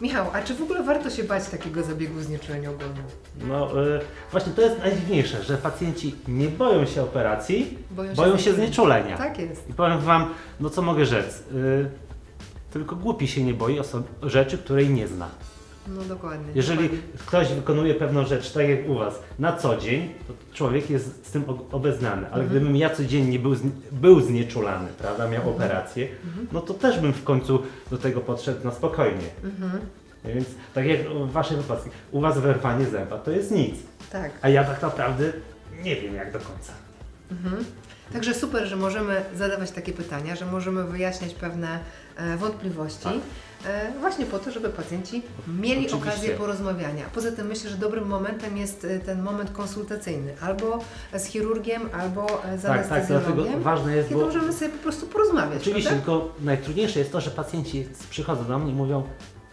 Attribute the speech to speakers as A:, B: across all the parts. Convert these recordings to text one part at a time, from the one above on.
A: Michał, a czy w ogóle warto się bać takiego zabiegu znieczulenia ogólnego?
B: No y, właśnie to jest najdziwniejsze, że pacjenci nie boją się operacji,
A: Boją się znieczulenia.
B: znieczulenia.
A: Tak jest.
B: I powiem Wam, no co mogę rzec, y, tylko głupi się nie boi oso- rzeczy, której nie zna.
A: No dokładnie.
B: Jeżeli
A: dokładnie.
B: ktoś wykonuje pewną rzecz, tak jak u Was, na co dzień, to człowiek jest z tym obeznany. Ale
A: Mhm.
B: gdybym ja codziennie był, był znieczulany, prawda, miał
A: Mhm.
B: operację,
A: Mhm.
B: no to też bym w końcu do tego podszedł na spokojnie.
A: Mhm.
B: Więc tak jak w Waszej wypadku, u Was wyrwanie zęba to jest nic.
A: Tak.
B: A ja tak naprawdę nie wiem jak do końca.
A: Mhm. Także super, że możemy zadawać takie pytania, że możemy wyjaśniać pewne e, wątpliwości.
B: Tak.
A: E, właśnie po to, żeby pacjenci mieli
B: Oczywiście.
A: okazję porozmawiania. Poza tym myślę, że dobrym momentem jest e, ten moment konsultacyjny. Albo z chirurgiem, albo e, z
B: Tak, tak, dlatego ważne jest,
A: Kiedy
B: bo
A: możemy sobie po prostu porozmawiać.
B: oczywiście,
A: prawda?
B: tylko najtrudniejsze jest to, że pacjenci przychodzą do mnie i mówią,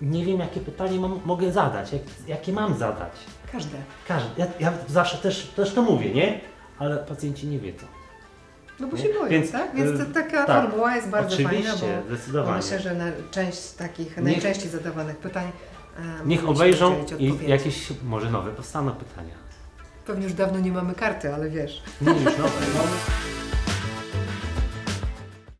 B: nie wiem jakie pytanie mam, mogę zadać, jak, jakie mam zadać.
A: Każde.
B: Każdy, ja, ja zawsze też, też to mówię, nie? Ale pacjenci nie wiedzą.
A: No bo
B: Nie?
A: się boją,
B: Więc,
A: tak? Więc
B: y,
A: ta, taka
B: tak.
A: formuła jest bardzo
B: Oczywiście,
A: fajna, bo,
B: zdecydowanie.
A: myślę, że na część takich
B: Niech-
A: najczęściej zadawanych pytań e,
B: Niech obejrzą i jakieś może nowe powstaną pytania.
A: Pewnie już dawno nie mamy karty, ale wiesz.
B: Nie już nowe.